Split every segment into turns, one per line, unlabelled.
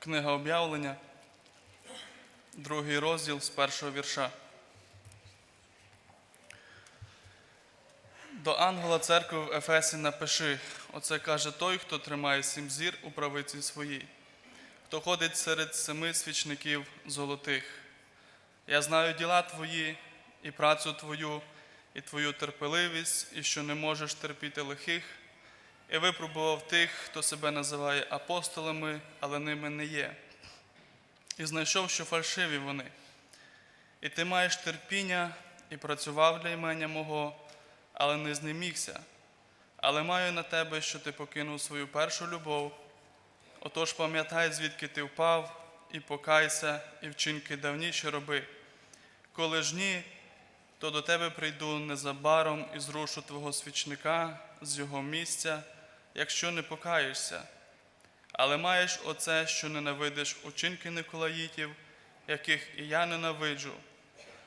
Книга об'явлення, другий розділ з першого вірша. До ангела церкви в Ефесі напиши, оце каже той, хто тримає сім зір у правиці своїй, хто ходить серед семи свічників золотих. Я знаю діла твої і працю твою, і твою терпеливість, і що не можеш терпіти лихих, і випробував тих, хто себе називає апостолами, але ними не є, і знайшов, що фальшиві вони. І ти маєш терпіння і працював для імення мого, але не знемігся. Але маю на тебе, що ти покинув свою першу любов. Отож пам'ятай, звідки ти впав, і покайся, і вчинки давніші роби. Коли ж ні, то до тебе прийду незабаром і зрушу твого свічника з його місця, якщо не покаєшся. Але маєш оце, що ненавидиш учинки Николаїтів, яких і я ненавиджу.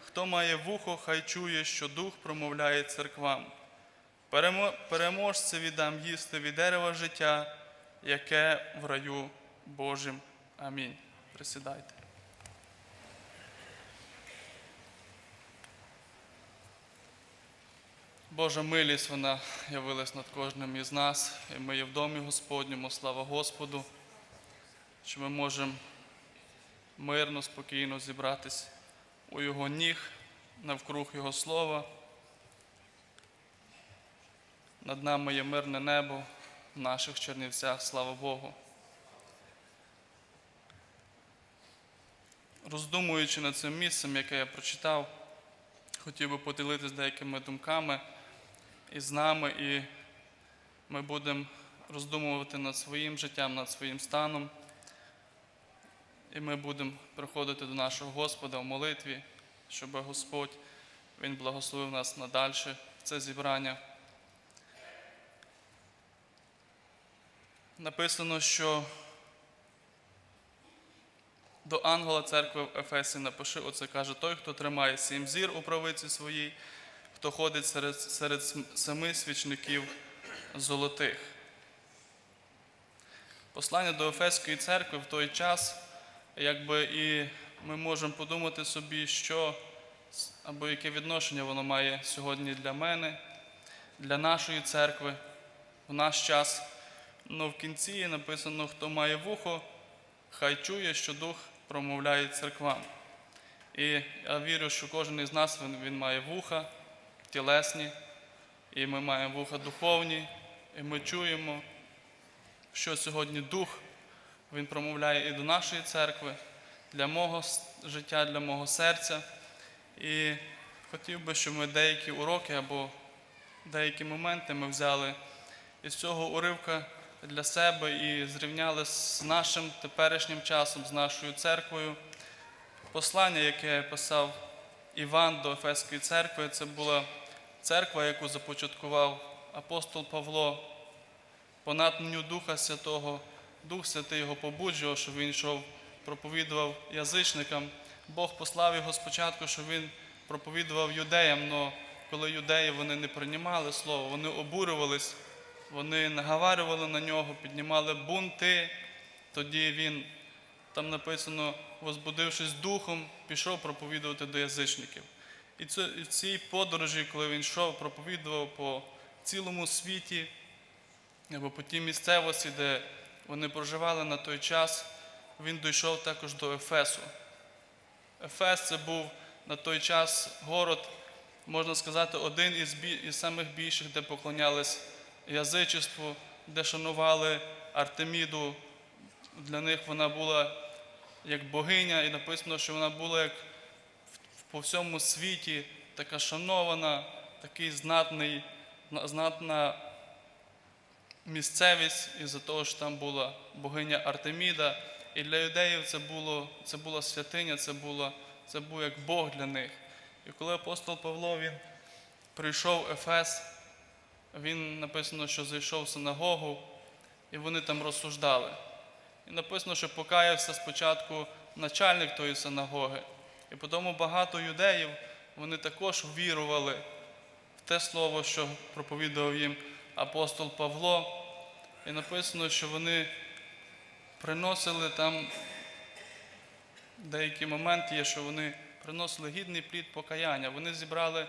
Хто має вухо, хай чує, що дух промовляє церквам. Перемо- Переможця віддам їсти від дерева життя, яке в раю Божим. Амінь. Присідайте. Божа милість вона явилась над кожним із нас, і ми є в домі Господньому, слава Господу, що ми можемо мирно, спокійно зібратись у Його ніг, навкруг Його слова. Над нами є мирне небо в наших Чернівцях, слава Богу. Роздумуючи над цим місцем, яке я прочитав, хотів би поділитися деякими думками із нами, і ми будемо роздумувати над своїм життям, над своїм станом. І ми будемо приходити до нашого Господа в молитві, щоб Господь Він благословив нас надальше це зібрання. Написано, що до ангела церкви в Ефесі напиши, оце каже той, хто тримає сім зір у правиці своїй, хто ходить серед, серед семи свічників золотих. Послання до Ефеської церкви в той час, якби і ми можемо подумати собі, що або яке відношення воно має сьогодні для мене, для нашої церкви в наш час. Ну, в кінці написано, хто має вухо, хай чує, що Дух промовляє церквам. І я вірю, що кожен із нас він, він має вуха тілесні, і ми маємо вуха духовні, і ми чуємо, що сьогодні Дух Він промовляє і до нашої церкви, для мого життя, для мого серця. І хотів би, щоб ми деякі уроки або деякі моменти ми взяли із цього уривка для себе і зрівняли з нашим теперішнім часом, з нашою церквою. Послання, яке писав Іван до Ефеської церкви, це була церква, яку започаткував апостол Павло по натхненню Духа Святого. Дух Святий його побуджував, щоб він йшов, проповідував язичникам. Бог послав його спочатку, щоб він проповідував юдеям, але коли юдеї вони не приймали слово, вони обурювались, вони наговарювали на нього, піднімали бунти. Тоді він, там написано, возбудившись духом, пішов проповідувати до язичників. І в цій подорожі, коли він йшов, проповідував по цілому світі, або по тій місцевості, де вони проживали на той час, він дійшов також до Ефесу. Ефес це був на той час город, можна сказати, один із, бі- із самих більших, де поклонялись язичеству, де шанували Артеміду. Для них вона була як богиня, і написано, що вона була як по всьому світі така шанована, такий знатний, знатна місцевість, із-за того, що там була богиня Артеміда. І для юдеїв це, було, це була святиня, це, було, це був як Бог для них. І коли апостол Павло він прийшов в Ефес, він написано, що зайшов в синагогу, і вони там розсуждали. І написано, що покаявся спочатку начальник тої синагоги. І потім багато юдеїв вони також вірували в те слово, що проповідував їм апостол Павло. І написано, що вони приносили там деякі моменти є, що вони приносили гідний плід покаяння. Вони зібрали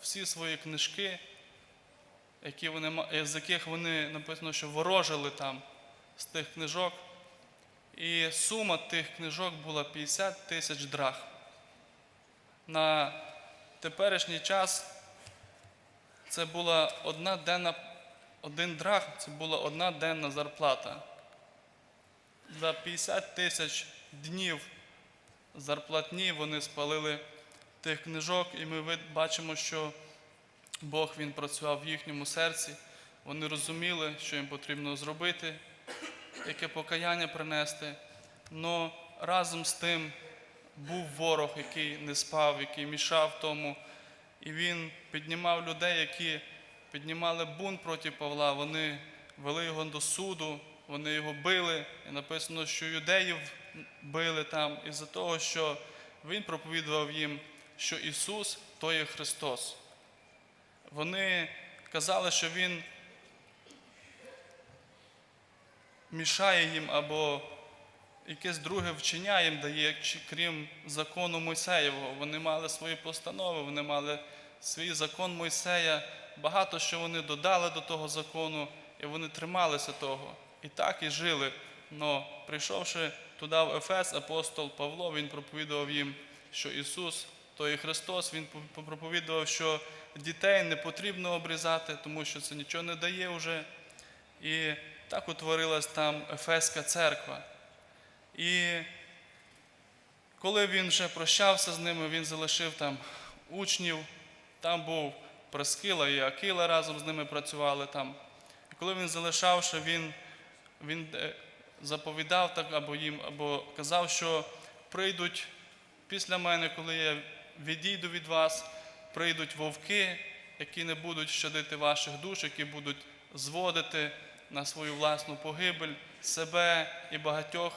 всі свої книжки, які вони, з яких вони написано, що ворожили там з тих книжок. І сума тих книжок була 50 тисяч драх. На теперішній час це була одна денна, один драх, це була одна денна зарплата. За 50 тисяч днів зарплатні вони спалили тих книжок, і ми бачимо, що Бог він працював в їхньому серці. Вони розуміли, що їм потрібно зробити, яке покаяння принести. Но разом з тим був ворог, який не спав, який мішав тому. І він піднімав людей, які піднімали бунт проти Павла. Вони вели його до суду, вони його били. І написано, що юдеїв били там із-за того, що він проповідував їм, що Ісус то є Христос. Вони казали, що Він мішає їм або якесь друге вчення їм дає, крім закону Мойсеєвого. Вони мали свої постанови, вони мали свій закон Мойсея. Багато що вони додали до того закону, і вони трималися того. І так і жили. Но прийшовши туди в Ефес, апостол Павло, він проповідував їм, що Ісус, то і Христос, Він проповідував, що дітей не потрібно обрізати, тому що це нічого не дає вже. І так утворилась там Ефеська церква. І коли він вже прощався з ними, він залишив там учнів, там був Прескила і Акила разом з ними працювали там. І коли він залишався, він, він е, заповідав так або їм, або казав, що прийдуть після мене, коли я відійду від вас, прийдуть вовки, які не будуть щадити ваших душ, які будуть зводити на свою власну погибель себе і багатьох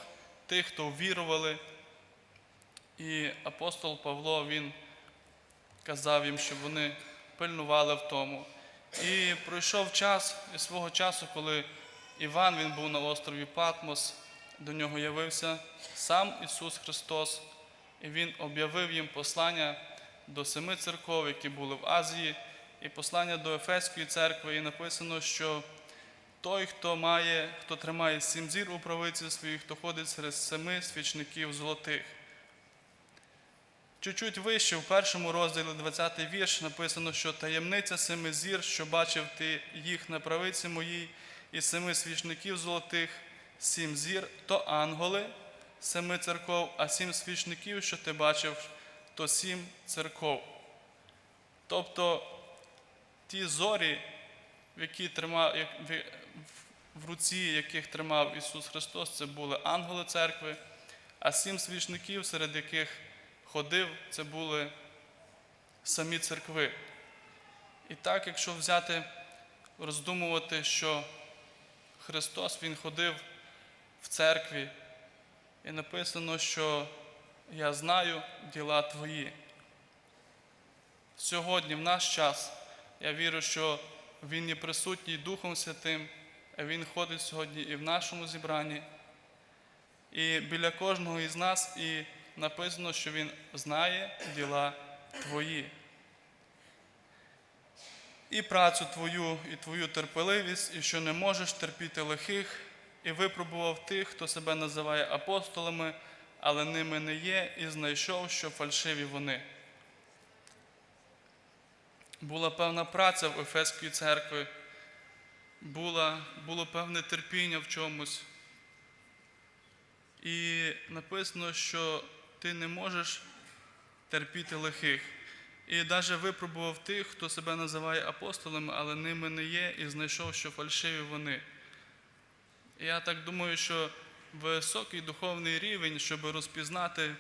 тих, хто вірували. І апостол Павло він казав їм, щоб вони пильнували в тому. І пройшов час і свого часу, коли Іван він був на острові Патмос, до нього явився сам Ісус Христос, і Він об'явив їм послання до семи церков, які були в Азії, і послання до Ефеської церкви. І написано, що той, хто має, хто тримає сім зір у правиці своїй, хто ходить серед семи свічників золотих. Чуть-чуть вище, в першому розділі 20 вірш, написано, що таємниця семи зір, що бачив ти їх на правиці моїй, і семи свічників золотих, сім зір, то ангели семи церков, а сім свічників, що ти бачив, то сім церков. Тобто ті зорі, які тримав, в руці яких тримав Ісус Христос, це були ангели церкви, а сім свічників, серед яких ходив, це були самі церкви. І так, якщо взяти, роздумувати, що Христос Він ходив в церкві, і написано, що я знаю діла твої. Сьогодні, в наш час, я вірю, що Він є присутній Духом Святим, Він ходить сьогодні і в нашому зібранні, і біля кожного із нас, і написано, що Він знає діла твої. І працю твою, і твою терпеливість, і що не можеш терпіти лихих, і випробував тих, хто себе називає апостолами, але ними не є, і знайшов, що фальшиві вони. Була певна праця в Ефеської церкви, була, було певне терпіння в чомусь. І написано, що ти не можеш терпіти лихих. І навіть випробував тих, хто себе називає апостолами, але ними не є, і знайшов, що фальшиві вони. Я так думаю, що високий духовний рівень, щоб розпізнати,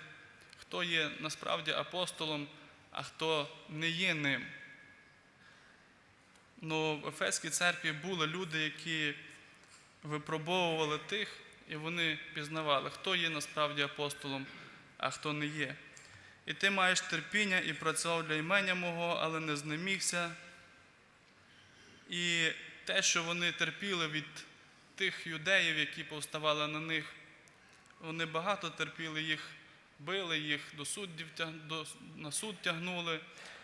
хто є насправді апостолом, а хто не є ним. Ну, в Ефеській церкві були люди, які випробовували тих, і вони пізнавали, хто є насправді апостолом, а хто не є. І ти маєш терпіння і працював для імення мого, але не знемігся. І те, що вони терпіли від тих юдеїв, які повставали на них, вони багато терпіли, їх били, їх до суддів до, на суд тягнули.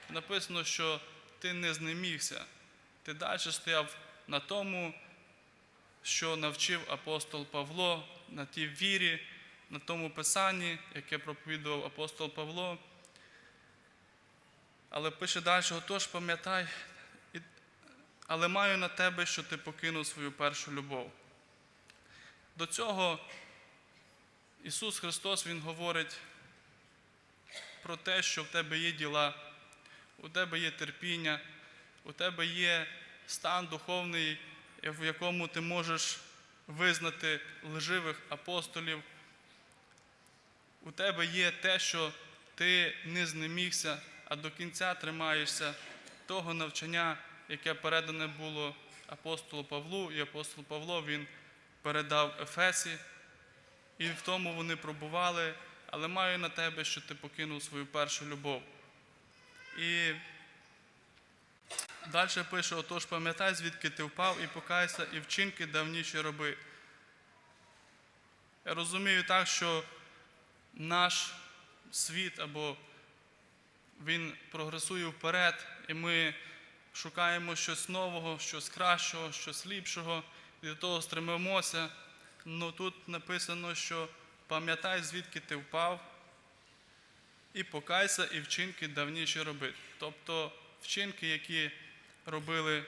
Написано, що ти не знемігся. Ти далі стояв на тому, що навчив апостол Павло, на тій вірі, на тому писанні, яке проповідував апостол Павло. Але пише далі, отож пам'ятай, але маю на тебе, що ти покинув свою першу любов. До цього Ісус Христос Він говорить про те, що в тебе є діла, у тебе є терпіння, у тебе є стан духовний, в якому ти можеш визнати лживих апостолів. У тебе є те, що ти не знемігся, а до кінця тримаєшся того навчання, яке передане було апостолу Павлу, і апостол Павло він передав Ефесі, і в тому вони пробували, але маю на тебе, що ти покинув свою першу любов. І далі пише: отож, пам'ятай, звідки ти впав, і покайся, і вчинки давніші роби. Я розумію так, що наш світ або він прогресує вперед, і ми шукаємо щось нового, щось кращого, щось ліпшого, і до того стремимося. Ну тут написано, що пам'ятай, звідки ти впав, і покайся, і вчинки давніші роби. Тобто вчинки, які робили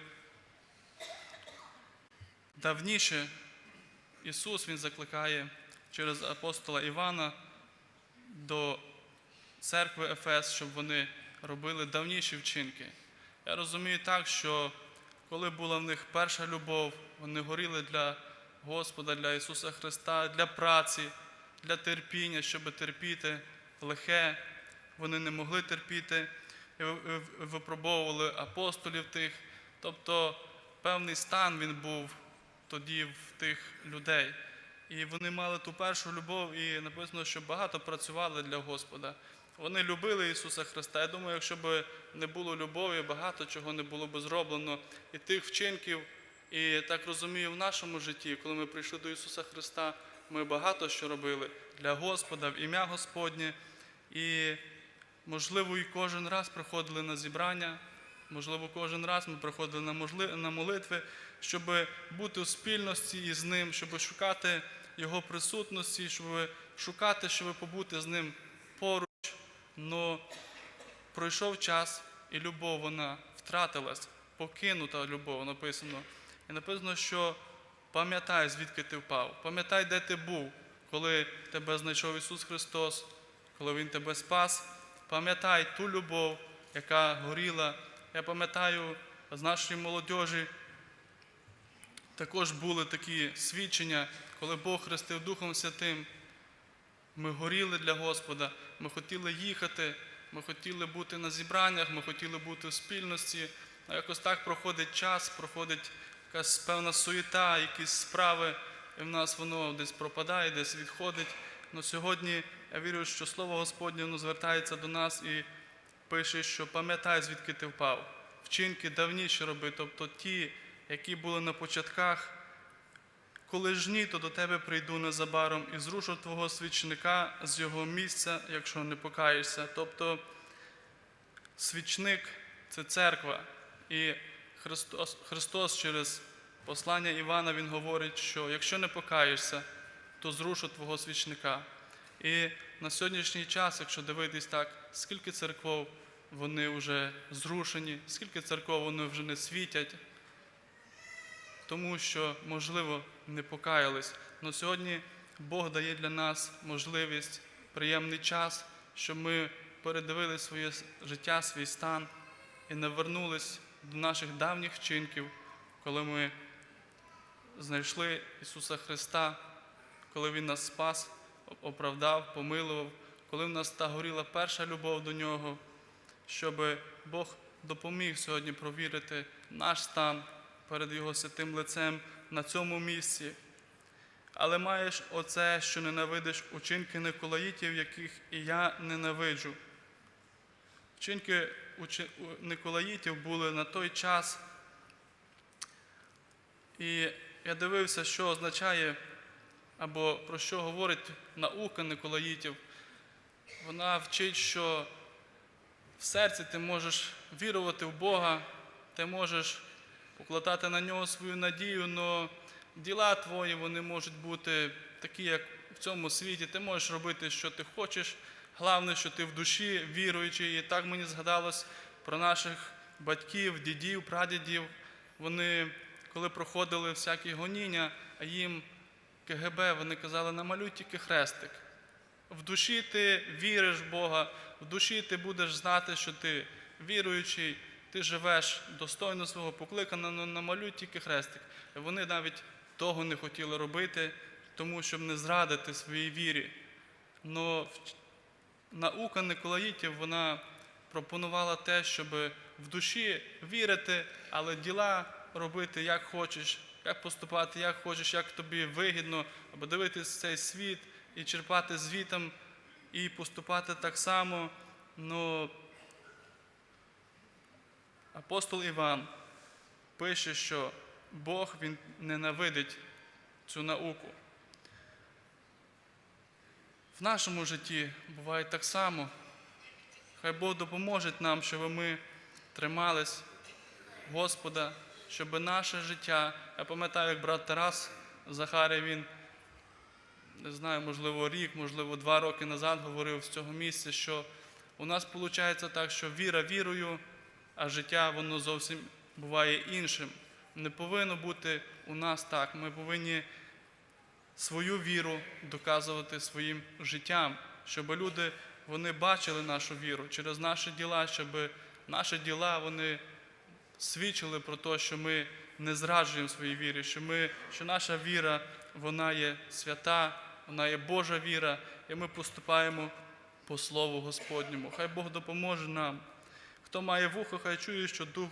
давніше, Ісус Він закликає через апостола Івана до церкви Ефес, щоб вони робили давніші вчинки. Я розумію так, що коли була в них перша любов, вони горіли для Господа, для Ісуса Христа, для праці, для терпіння, щоб терпіти лихе. Вони не могли терпіти, випробовували апостолів тих. Тобто певний стан він був тоді в тих людей. І вони мали ту першу любов, і написано, що багато працювали для Господа. Вони любили Ісуса Христа. Я думаю, якщо б не було любові, багато чого не було б зроблено. І тих вчинків, і так розумію, в нашому житті, коли ми прийшли до Ісуса Христа, ми багато що робили для Господа, в ім'я Господнє. І, можливо, і кожен раз приходили на зібрання, можливо, кожен раз ми приходили на, на молитви, щоб бути у спільності із Ним, щоб шукати Його присутності, щоб шукати, щоб побути з Ним поруч. Но пройшов час, і любов вона втратилась, покинута любов написано. І написано, що пам'ятай, звідки ти впав, пам'ятай, де ти був, коли тебе знайшов Ісус Христос, коли Він тебе спас. Пам'ятай ту любов, яка горіла. Я пам'ятаю з нашої молодежі також були такі свідчення, коли Бог хрестив Духом Святим. Ми горіли для Господа, ми хотіли їхати, ми хотіли бути на зібраннях, ми хотіли бути в спільності. А якось так проходить час, проходить якась певна суєта, якісь справи, і в нас воно десь пропадає, десь відходить. Но сьогодні я вірю, що Слово Господнє воно звертається до нас і пише, що пам'ятай, звідки ти впав. Вчинки давніші роби, тобто ті, які були на початках, коли ж ні, то до тебе прийду незабаром і зрушу твого свічника з його місця, якщо не покаєшся. Тобто свічник це церква. І Христос, Христос через послання Івана Він говорить, що якщо не покаєшся, то зрушу твого свічника. І на сьогоднішній час, якщо дивитись так, скільки церков вони вже зрушені, скільки церков вони вже не світять, тому що, можливо, не покаялись. Але сьогодні Бог дає для нас можливість, приємний час, щоб ми передивили своє життя, свій стан і не вернулись до наших давніх вчинків, коли ми знайшли Ісуса Христа, коли Він нас спас, оправдав, помилував, коли в нас та горіла перша любов до Нього, щоб Бог допоміг сьогодні провірити наш стан перед Його святим лицем на цьому місці. Але маєш оце, що ненавидиш учинки Николаїтів, яких і я ненавиджу. Вчинки Николаїтів були на той час. І я дивився, що означає або про що говорить наука Николаїтів. Вона вчить, що в серці ти можеш вірувати в Бога, ти можеш покладати на нього свою надію, але діла твої вони можуть бути такі, як в цьому світі. Ти можеш робити, що ти хочеш. Головне, що ти в душі віруючий. І так мені згадалось про наших батьків, дідів, прадідів. Вони, коли проходили всякі гоніння, а їм КГБ, вони казали, намалюй тільки хрестик. В душі ти віриш в Бога, в душі ти будеш знати, що ти віруючий, ти живеш достойно свого покликаного, но намалюй тільки хрестик. І вони навіть того не хотіли робити, тому щоб не зрадити своїй вірі. Но наука Николаїтів вона пропонувала те, щоб в душі вірити, але діла робити як хочеш, як поступати, як хочеш, як тобі вигідно, або дивитись цей світ і черпати звітом, і поступати так само. Ну, апостол Іван пише, що Бог він ненавидить цю науку. В нашому житті буває так само. Хай Бог допоможе нам, щоб ми тримались Господа, щоб наше життя. Я пам'ятаю, як брат Тарас Захарій, він не знаю, можливо, рік, можливо, два роки назад говорив з цього місця, що у нас виходить так, що віра вірою, а життя воно зовсім буває іншим. Не повинно бути у нас так. Ми повинні свою віру доказувати своїм життям, щоб люди вони бачили нашу віру через наші діла, щоб наші діла вони свідчили про те, що ми не зраджуємо своїй вірі, що, ми, що наша віра вона є свята, вона є Божа віра, і ми поступаємо по Слову Господньому. Хай Бог допоможе нам. Хто має вухо, хай чує, що Дух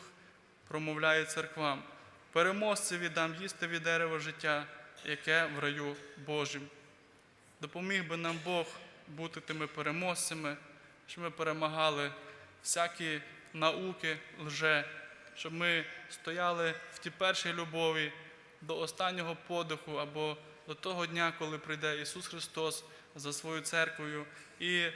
промовляє церквам. Переможцеві дам їсти від дерева життя, яке в раю Божім. Допоміг би нам Бог бути тими переможцями, щоб ми перемагали всякі науки, лже, щоб ми стояли в тій першій любові до останнього подиху або до того дня, коли прийде Ісус Христос за свою церквою. І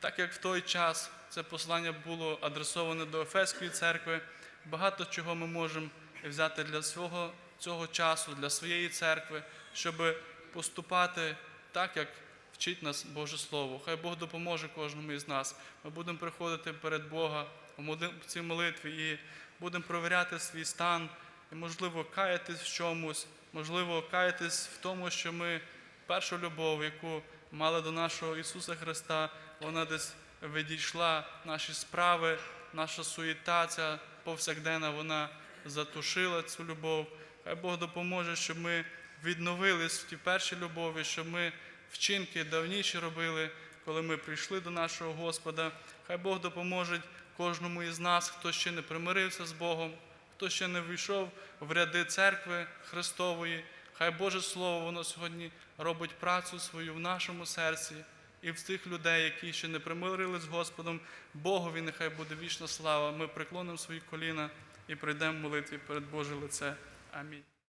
так як в той час це послання було адресоване до Ефеської церкви, багато чого ми можемо взяти для свого цього часу, для своєї церкви, щоб поступати так, як вчить нас Боже Слово. Хай Бог допоможе кожному із нас. Ми будемо приходити перед Бога в цій молитві і будемо провіряти свій стан, і, можливо, каятись в чомусь, можливо, каятись в тому, що ми першу любов, яку мали до нашого Ісуса Христа, вона десь відійшла, наші справи, наша суєта, ця повсякденна, вона затушила цю любов. Хай Бог допоможе, щоб ми відновились в тій першій любові, щоб ми вчинки давніші робили, коли ми прийшли до нашого Господа. Хай Бог допоможе кожному із нас, хто ще не примирився з Богом, хто ще не війшов в ряди церкви Христової. Хай Боже Слово, воно сьогодні робить працю свою в нашому серці. І в тих людей, які ще не примирились з Господом, Богові нехай буде вічна слава. Ми преклонимо свої коліна і прийдемо в молитві перед Боже лице. Амінь.